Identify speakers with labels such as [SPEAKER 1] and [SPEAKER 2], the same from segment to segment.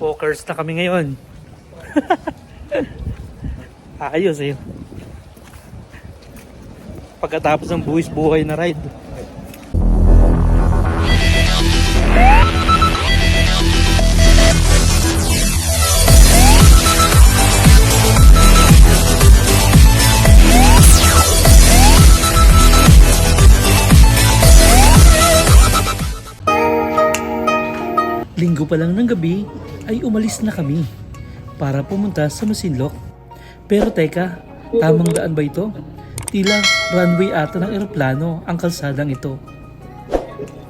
[SPEAKER 1] Walkers na kami ngayon. Ayos eh. Pagkatapos ng buwis buhay na ride. Pa lang ng gabi ay umalis na kami para pumunta sa Masinloc. Pero teka, tamang daan ba ito? Tila runway ata ng eroplano ang kalsadang ito.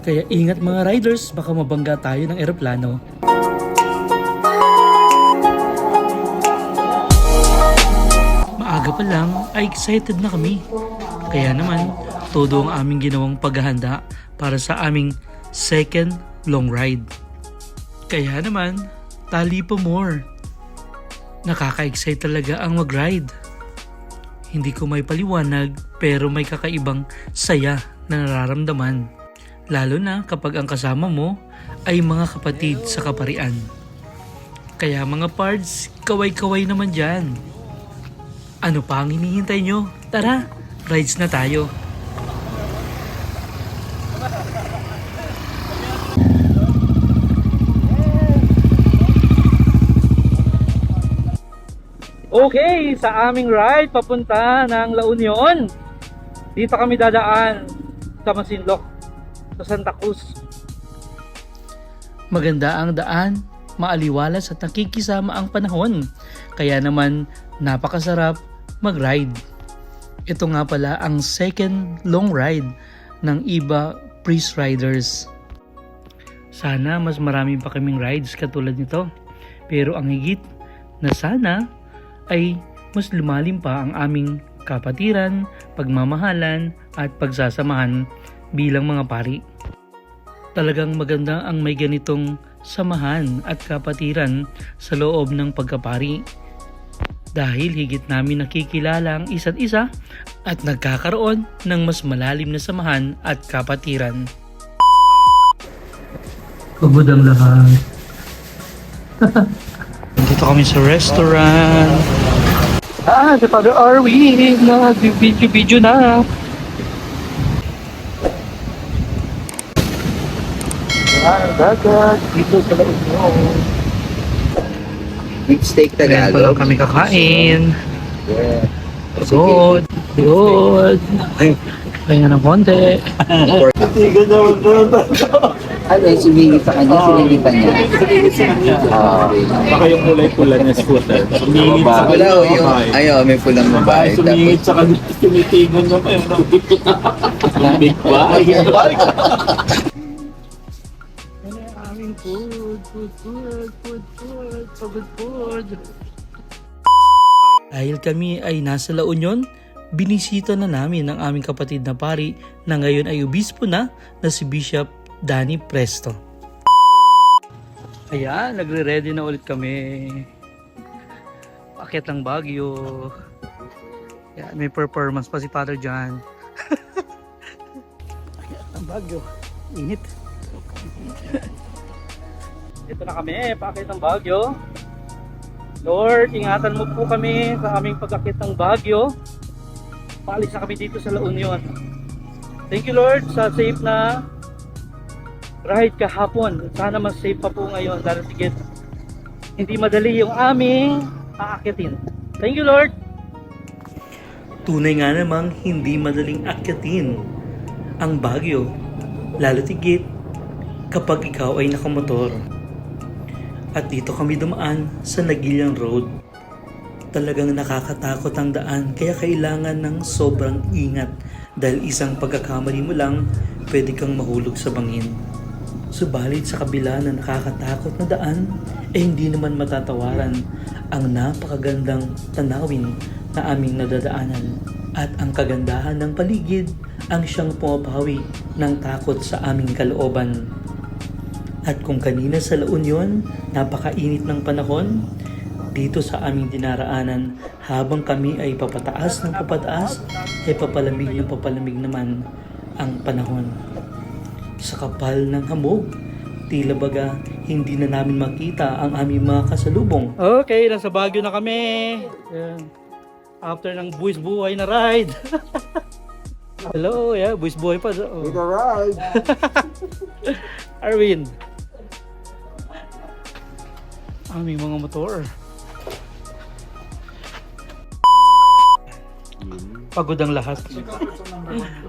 [SPEAKER 1] Kaya ingat mga riders, baka mabangga tayo ng eroplano. Maaga pa lang ay excited na kami. Kaya naman, todo ang aming ginawang paghahanda para sa aming second long ride. Kaya naman, tali pa more. Nakaka-excite talaga ang mag-ride. Hindi ko may paliwanag pero may kakaibang saya na nararamdaman. Lalo na kapag ang kasama mo ay mga kapatid sa kaparian. Kaya mga pards, kaway-kaway naman dyan. Ano pa ang hinihintay nyo? Tara, rides na tayo. Okay, sa aming ride papunta ng La Union. Dito kami dadaan sa Masinloc, sa Santa Cruz. Maganda ang daan, maaliwalas at nakikisama ang panahon. Kaya naman napakasarap mag-ride. Ito nga pala ang second long ride ng iba Breeze Riders. Sana mas marami pa kaming rides katulad nito. Pero ang higit na sana ay mas lumalim pa ang aming kapatiran, pagmamahalan at pagsasamahan bilang mga pari. Talagang maganda ang may ganitong samahan at kapatiran sa loob ng pagkapari. Dahil higit namin nakikilala ang isa't isa at nagkakaroon ng mas malalim na samahan at kapatiran. Pagod ang lahat. Dito kami sa restaurant. Ah, si Father Arwin na video-video na. Ah, dagat dito sa.
[SPEAKER 2] Beef steak
[SPEAKER 1] Ayan pa lang
[SPEAKER 2] Tagalog.
[SPEAKER 1] kami kakain.
[SPEAKER 2] Yeah.
[SPEAKER 1] Good. Good. Kaya ng konti.
[SPEAKER 2] Ano yung sumingit sa kanya, siningitan niya. Ah,
[SPEAKER 3] Baka yung kulay pula niya scooter. Sumingit sa
[SPEAKER 2] Wala
[SPEAKER 3] kanya.
[SPEAKER 2] o yung, ayaw, may pulang babae.
[SPEAKER 3] Sumingit sa kanya. Tinitigan niya pa yun. Big bag.
[SPEAKER 1] Ano yung aming food? Food, food, food, food, food, food. Dahil kami ay nasa La Union, binisita na namin ang aming kapatid na pari na ngayon ay obispo na na si Bishop Danny Presto. Ayan, nagre-ready na ulit kami. Pakit ng Baguio. Ayan, may performance pa si Father John. Pakit ng Baguio. Init. Ito na kami, paakit ng Baguio. Lord, ingatan mo po kami sa aming pag-akit ng Baguio. Paalis na kami dito sa La Union. Thank you Lord sa safe na ride kahapon. Sana mas safe pa po ngayon dahil sige, hindi madali yung aming aakitin. Thank you Lord! Tunay nga namang hindi madaling akyatin ang Baguio. Lalo tigit kapag ikaw ay nakamotor. At dito kami dumaan sa Nagilyang Road. Talagang nakakatakot ang daan kaya kailangan ng sobrang ingat dahil isang pagkakamali mo lang pwede kang mahulog sa bangin. Subalit sa kabila na nakakatakot na daan eh hindi naman matatawaran ang napakagandang tanawin na aming nadadaanan at ang kagandahan ng paligid ang siyang pumapawi ng takot sa aming kalooban. At kung kanina sa La Union, napakainit ng panahon, dito sa aming dinaraanan, habang kami ay papataas ng papataas, ay papalamig ng papalamig naman ang panahon. Sa kapal ng hamog, tila baga hindi na namin makita ang aming mga kasalubong. Okay, nasa Baguio na kami. Ayan. After ng buwis buhay na ride. Hello, yeah, buwis buhay pa. Oh.
[SPEAKER 2] With a ride.
[SPEAKER 1] Arwin. Aming mga motor. Pagod ang lahat.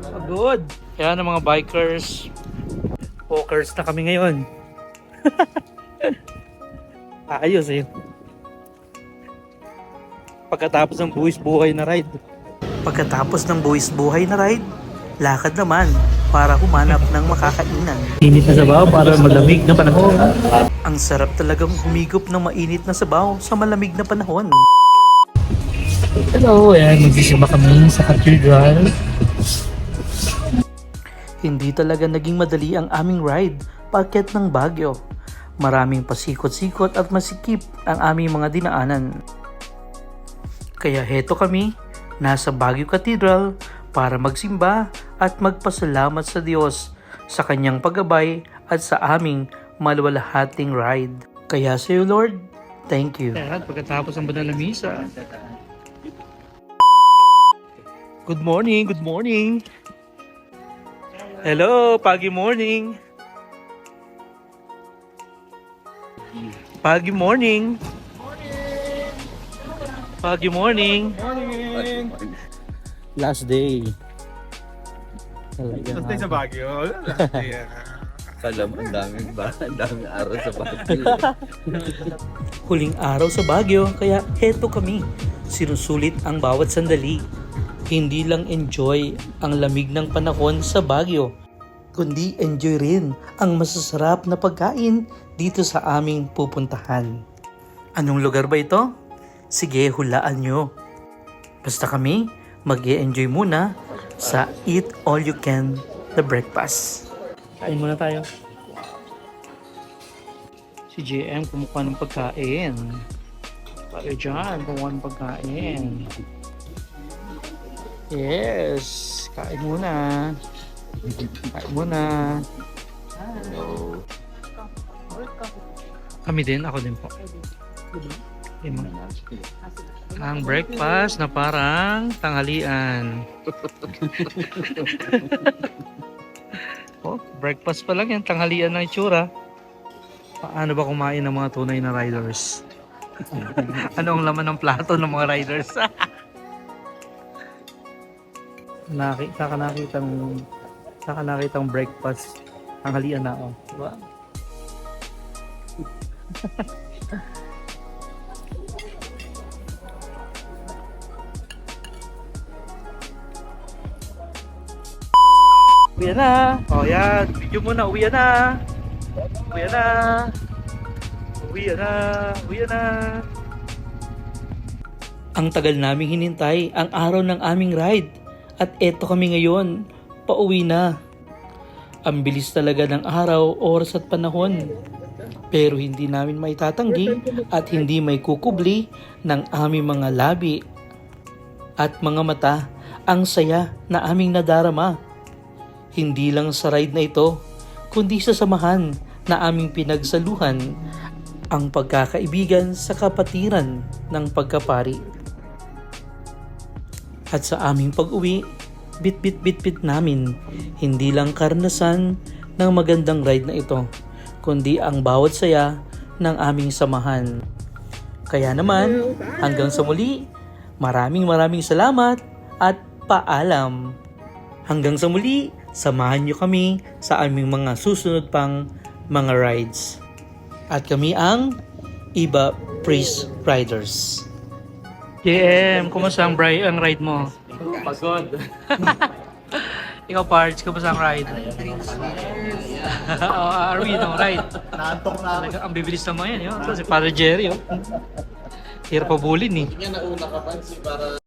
[SPEAKER 1] Pagod. Kaya ng mga bikers, walkers na kami ngayon. Ayos eh. Pagkatapos ng buwis buhay na ride. Pagkatapos ng buwis buhay na ride, lakad naman para humanap ng makakainan. Init na sabaw para malamig na panahon. Ang sarap talagang humigop ng mainit na sabaw sa malamig na panahon. Hello, ayan, magsisimba kami sa cathedral. Hindi talaga naging madali ang aming ride paakyat ng Baguio. Maraming pasikot-sikot at masikip ang aming mga dinaanan. Kaya heto kami, nasa Baguio Cathedral para magsimba at magpasalamat sa Diyos sa kanyang paggabay at sa aming malwalahating ride. Kaya sa iyo, Lord, thank you. At pagkatapos ng banal na misa, Good morning, good morning. Hello, pagi morning. Pagi morning. Pagi morning. Last day. Talaga.
[SPEAKER 4] Last day sa Baguio. Last day. ah.
[SPEAKER 2] Alam, ang daming ba? Ang daming araw sa Baguio.
[SPEAKER 1] Huling araw sa Baguio, kaya heto kami. Sinusulit ang bawat sandali. Hindi lang enjoy ang lamig ng panahon sa Baguio, kundi enjoy rin ang masasarap na pagkain dito sa aming pupuntahan. Anong lugar ba ito? Sige, hulaan nyo. Basta kami, mag enjoy muna sa Eat All You Can the breakfast. Kain muna tayo. Si JM kumukuha ng pagkain. Tayo dyan, kumukuha ng pagkain. Yes, kain muna. Kain muna. Hello. Kami din, ako din po. Mo. Ang breakfast na parang tanghalian. oh, breakfast pa lang yan, tanghalian na itsura. Paano ba kumain ng mga tunay na riders? ano ang laman ng plato ng mga riders? nakita ka nakitang saka nakitang breakfast ang halian na oh. Diba? Uwi na. Oh, yan. Video mo na. Uwi na. Uwi na. Uwi na. Uwi na. Ang tagal naming hinintay ang araw ng aming ride. At eto kami ngayon. Pauwi na. Ang bilis talaga ng araw, oras at panahon. Pero hindi namin maitatanggi at hindi may kukubli ng aming mga labi at mga mata ang saya na aming nadarama. Hindi lang sa ride na ito, kundi sa samahan na aming pinagsaluhan ang pagkakaibigan sa kapatiran ng pagkapari. At sa aming pag-uwi, bit-bit-bit-bit namin, hindi lang karanasan ng magandang ride na ito, kundi ang bawat saya ng aming samahan. Kaya naman, hanggang sa muli, maraming maraming salamat at paalam. Hanggang sa muli, samahan nyo kami sa aming mga susunod pang mga rides. At kami ang Iba Praise Riders. JM, kumusta ang, bri- ang ride mo?
[SPEAKER 3] Pagod.
[SPEAKER 1] Ikaw, Pards, kumusta ang ride? oh, Arwin, ang ride.
[SPEAKER 4] Naantok na ako.
[SPEAKER 1] Ang bibilis naman yan. Yun. So, si Father Jerry, oh. Hirap pabulin eh.
[SPEAKER 2] Kaya nauna ka pa, si para